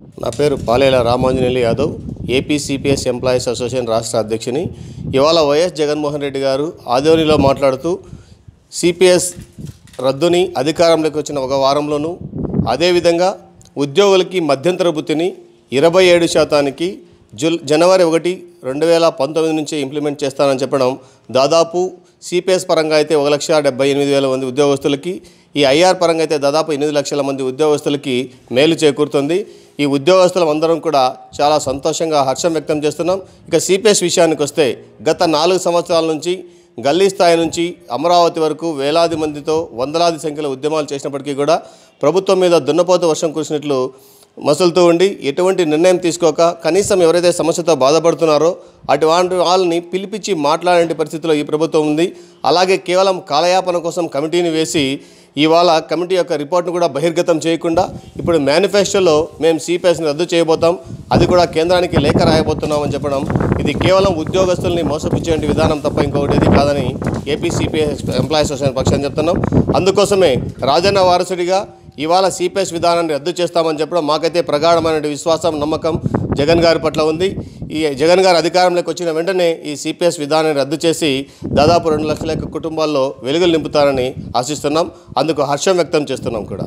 నా పేరు Palela Ramanjaneyulu Yadav APCPS employees association రాష్ట్ర అధ్యక్షుని. ఇవాళ వైఎస్ జగన్మోహన్ రెడ్డి గారు ఆదోనిలో మాట్లాడుతూ సిపిఎస్ రద్దుని అధికారంలోకి వచ్చిన ఒక వారంలోనూ అదేవిధంగా ఉద్యోగులకి మధ్యంతర వృత్తిని ఇరవై ఏడు శాతానికి జుల్ జనవరి ఒకటి రెండు వేల పంతొమ్మిది నుంచి ఇంప్లిమెంట్ చేస్తానని చెప్పడం దాదాపు సిపిఎస్ పరంగా అయితే ఒక లక్ష డెబ్బై ఎనిమిది వేల మంది ఉద్యోగస్తులకి ఈ ఐఆర్ పరంగా అయితే దాదాపు ఎనిమిది లక్షల మంది ఉద్యోగస్తులకి మేలు చేకూరుతుంది. ఈ ఉద్యోగస్తులం అందరం కూడా చాలా సంతోషంగా హర్షం వ్యక్తం చేస్తున్నాం. ఇక సిపిఎస్ విషయానికి వస్తే గత నాలుగు సంవత్సరాల నుంచి గల్లీ స్థాయి నుంచి అమరావతి వరకు వేలాది మందితో వందలాది సంఖ్యలో ఉద్యమాలు చేసినప్పటికీ కూడా ప్రభుత్వం మీద దున్నపోత వర్షం కురిసినట్లు మసులుతూ ఉండి ఎటువంటి నిర్ణయం తీసుకోక కనీసం ఎవరైతే సమస్యతో బాధపడుతున్నారో అటువంటి వాళ్ళని పిలిపించి మాట్లాడే పరిస్థితిలో ఈ ప్రభుత్వం ఉంది. అలాగే కేవలం కాలయాపన కోసం కమిటీని వేసి ఇవాళ కమిటీ యొక్క రిపోర్ట్ను కూడా బహిర్గతం చేయకుండా ఇప్పుడు మేనిఫెస్టోలో మేము సిపిఎస్ని రద్దు చేయబోతాం. అది కూడా కేంద్రానికి లేఖ రాయబోతున్నామని చెప్పడం. ఇది కేవలం ఉద్యోగస్తుల్ని మోసపించే విధానం తప్ప ఇంకొకటి ఏది కాదని ఏపీ సిపిఎస్ ఎంప్లాయీస్ అసోసియేషన్ పక్షాన్ని చెప్తున్నాం. అందుకోసమే రాజన్న వారసుడిగా ఇవాళ సిపిఎస్ విధానాన్ని రద్దు చేస్తామని చెప్పడం మాకైతే ప్రగాఢమైన విశ్వాసం నమ్మకం జగన్ గారి పట్ల ఉంది. ఈ జగన్ గారు అధికారంలోకి వచ్చిన వెంటనే ఈ సిపిఎస్ విధానాన్ని రద్దు చేసి దాదాపు రెండు లక్షల కుటుంబాల్లో వెలుగులు నింపుతారని ఆశిస్తున్నాం. అందుకు హర్షం వ్యక్తం చేస్తున్నాం కూడా.